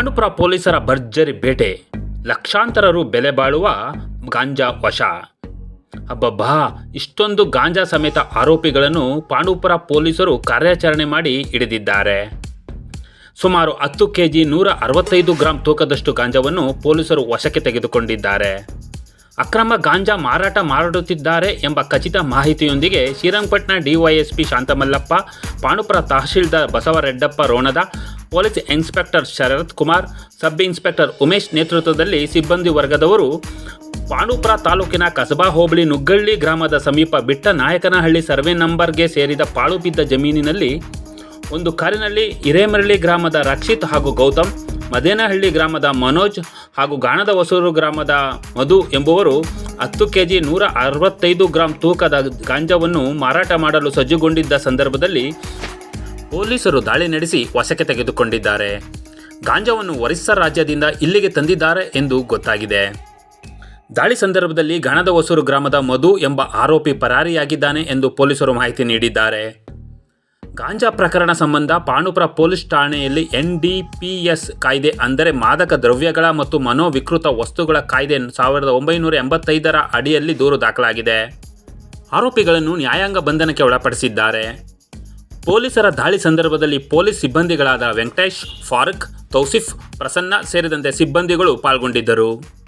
ಪಾಂಡುಪುರ ಪೊಲೀಸರ ಭರ್ಜರಿ ಬೇಟೆ. ಲಕ್ಷಾಂತರ ರು ಬೆಲೆ ಬಾಳುವ ಗಾಂಜಾ ವಶ. ಅಬ್ಬಬ್ಬಾ, ಇಷ್ಟೊಂದು ಗಾಂಜಾ ಸಮೇತ ಆರೋಪಿಗಳನ್ನು ಪಾಂಡುಪುರ ಪೊಲೀಸರು ಕಾರ್ಯಾಚರಣೆ ಮಾಡಿ ಹಿಡಿದಿದ್ದಾರೆ. ಸುಮಾರು ಹತ್ತು ಕೆಜಿ ನೂರ ಅರವತ್ತೈದು ಗ್ರಾಂ ತೂಕದಷ್ಟು ಗಾಂಜಾವನ್ನು ಪೊಲೀಸರು ವಶಕ್ಕೆ ತೆಗೆದುಕೊಂಡಿದ್ದಾರೆ. ಅಕ್ರಮ ಗಾಂಜಾ ಮಾರಾಟ ಮಾಡುತ್ತಿದ್ದಾರೆ ಎಂಬ ಖಚಿತ ಮಾಹಿತಿಯೊಂದಿಗೆ Srirangapatna DYSP ಶಾಂತಮಲ್ಲಪ್ಪ, Pandupura tahsildar Basavareddappa ರೋಣದ police inspector Sharath Kumar, sub inspector Umesh ನೇತೃತ್ವದಲ್ಲಿ ಸಿಬ್ಬಂದಿ ವರ್ಗದವರು ಪಾಂಡುಪುರ ತಾಲೂಕಿನ ಕಸಬಾ ಹೋಬಳಿ ನುಗ್ಗಳ್ಳಿ ಗ್ರಾಮದ ಸಮೀಪ ಬಿಟ್ಟ ನಾಯಕನಹಳ್ಳಿ ಸರ್ವೆ ನಂಬರ್ಗೆ ಸೇರಿದ ಪಾಳು ಬಿದ್ದ ಜಮೀನಿನಲ್ಲಿ ಒಂದು ಕಾರಿನಲ್ಲಿ ಹಿರೇಮರಳಿ ಗ್ರಾಮದ ರಕ್ಷಿತ್ ಹಾಗೂ ಗೌತಮ್, ಮದೇನಹಳ್ಳಿ ಗ್ರಾಮದ ಮನೋಜ್ ಹಾಗೂ ಗಾಣದ ಹೊಸೂರು ಗ್ರಾಮದ ಮಧು ಎಂಬುವರು ಹತ್ತು ಕೆಜಿ ನೂರ ಅರವತ್ತೈದು ಗ್ರಾಂ ತೂಕದ ಗಾಂಜಾವನ್ನು ಮಾರಾಟ ಮಾಡಲು ಸಜ್ಜುಗೊಂಡಿದ್ದ ಸಂದರ್ಭದಲ್ಲಿ ಪೊಲೀಸರು ದಾಳಿ ನಡೆಸಿ ವಶಕ್ಕೆ ತೆಗೆದುಕೊಂಡಿದ್ದಾರೆ. ಗಾಂಜಾವನ್ನು ಒರಿಸ್ಸಾ ರಾಜ್ಯದಿಂದ ಇಲ್ಲಿಗೆ ತಂದಿದ್ದಾರೆ ಎಂದು ಗೊತ್ತಾಗಿದೆ. ದಾಳಿ ಸಂದರ್ಭದಲ್ಲಿ ಗಣದ ಹೊಸೂರು ಗ್ರಾಮದ ಮಧು ಎಂಬ ಆರೋಪಿ ಪರಾರಿಯಾಗಿದ್ದಾನೆ ಎಂದು ಪೊಲೀಸರು ಮಾಹಿತಿ ನೀಡಿದ್ದಾರೆ. ಗಾಂಜಾ ಪ್ರಕರಣ ಸಂಬಂಧ ಪಾಣುಪುರ ಪೊಲೀಸ್ ಠಾಣೆಯಲ್ಲಿ ಎನ್ಡಿಪಿಎಸ್ ಕಾಯ್ದೆ ಅಂದರೆ ಮಾದಕ ದ್ರವ್ಯಗಳ ಮತ್ತು ಮನೋವಿಕೃತ ವಸ್ತುಗಳ ಕಾಯ್ದೆ ಸಾವಿರದ ಒಂಬೈನೂರ ಎಂಬತ್ತೈದರ ಅಡಿಯಲ್ಲಿ ದೂರು ದಾಖಲಾಗಿದೆ. ಆರೋಪಿಗಳನ್ನು ನ್ಯಾಯಾಂಗ ಬಂಧನಕ್ಕೆ ಒಳಪಡಿಸಿದ್ದಾರೆ. ಪೊಲೀಸರ ದಾಳಿ ಸಂದರ್ಭದಲ್ಲಿ ಪೊಲೀಸ್ ಸಿಬ್ಬಂದಿಗಳಾದ ವೆಂಕಟೇಶ್ ಫಾರುಖ್ ತೌಸಿಫ್ ಪ್ರಸನ್ನ ಸೇರಿದಂತೆ ಸಿಬ್ಬಂದಿಗಳು ಪಾಲ್ಗೊಂಡಿದ್ದರು.